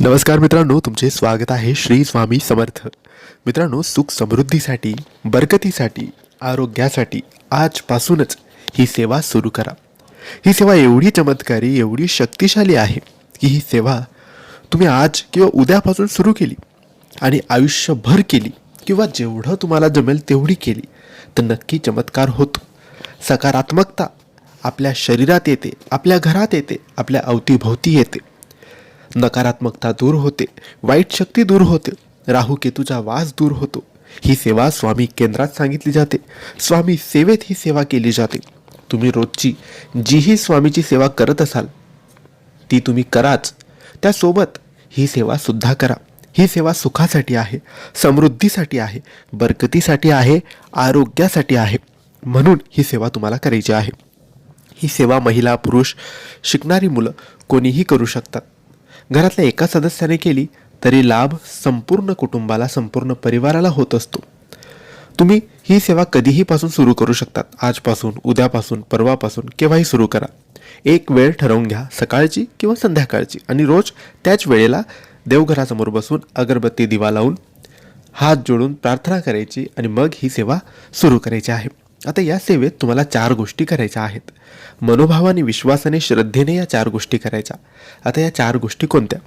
नमस्कार मित्रांनो तुमचे स्वागत आहे श्री स्वामी समर्थ. मित्रांनो सुख समृद्धीसाठी बरकतीसाठी आरोग्यासाठी आजपासूनच ही सेवा सुरू करा. ही सेवा एवढी चमत्कारी एवढी शक्तिशाली आहे की ही सेवा तुम्ही आज किंवा उद्यापासून सुरू केली आणि आयुष्यभर केली किंवा जेवढं तुम्हाला जमेल तेवढी केली तर नक्की चमत्कार होतो. सकारात्मकता आपल्या शरीरात येते आपल्या घरात येते आपल्या अवतीभोवती येते. नकारात्मकता दूर होते वाईट शक्ती दूर होते राहू केतूचा वास दूर होतो. ही सेवा स्वामी केंद्रात सांगितली जाते. स्वामी सेवेत ही सेवा केली जाते. तुम्ही रोजची जीही स्वामीची सेवा करत असाल ती तुम्ही कराच. त्यासोबत ही सेवा सुद्धा करा. ही सेवा सुखासाठी आहे समृद्धीसाठी आहे बरकतीसाठी आहे आरोग्यासाठी आहे. म्हणून ही सेवा तुम्हाला करायची आहे. ही सेवा महिला पुरुष शिकणारी मुलं कोणीही करू शकतात. घरातल्या एका सदस्याने केली तरी लाभ संपूर्ण कुटुंबाला संपूर्ण परिवाराला होत असतो. तुम्ही ही सेवा कधीही पासून सुरू करू शकतात. आजपासून उद्यापासून परवापासून केव्हाही सुरू करा. एक वेळ ठरवून घ्या सकाळची किंवा संध्याकाळची. आणि रोज त्याच वेळेला देवघरासमोर बसून अगरबत्ती दिवा लावून हात जोडून प्रार्थना करायची आणि मग ही सेवा सुरू करायची आहे. आता या सेवेत तुम्हाला चार गोष्टी करायच्या आहेत. मनोभावाने विश्वासाने श्रद्धेने या चार गोष्टी करायच्या. आता या चार गोष्टी कोणत्या?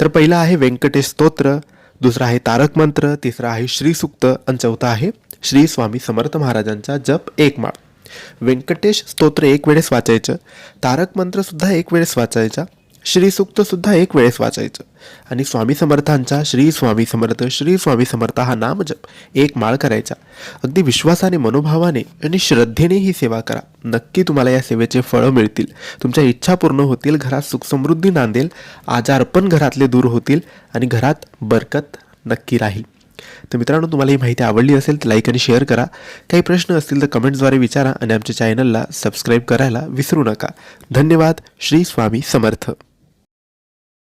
तर पहिला आहे व्यंकटेश स्तोत्र दुसरा आहे तारक मंत्र तिसरा आहे श्रीसुक्त आणि चौथा आहे श्री स्वामी समर्थ महाराजांचा जप एक माळ व्यंकटेश स्तोत्र एक वेळेस वाचायचं तारक मंत्रसुद्धा एक वेळेस वाचायचा श्रीसुक्त सुद्धा एक वेळेस वाचायचं. आणि स्वामी समर्थांचा श्री स्वामी समर्थ श्री स्वामी समर्थ हा नामजप एक माळ करायचा. अगदी विश्वासाने मनोभावाने आणि श्रद्धेने ही सेवा करा. नक्की तुम्हाला या सेवेचे फळं मिळतील. तुमच्या इच्छा पूर्ण होतील घरात सुखसमृद्धी नांदेल आजारपण घरातले दूर होतील आणि घरात बरकत नक्की राहील. तर मित्रांनो तुम्हाला ही माहिती आवडली असेल तर लाईक आणि शेअर करा. काही प्रश्न असतील तर कमेंट्सद्वारे विचारा आणि आमच्या चॅनलला सबस्क्राईब करायला विसरू नका. धन्यवाद. श्री स्वामी समर्थ.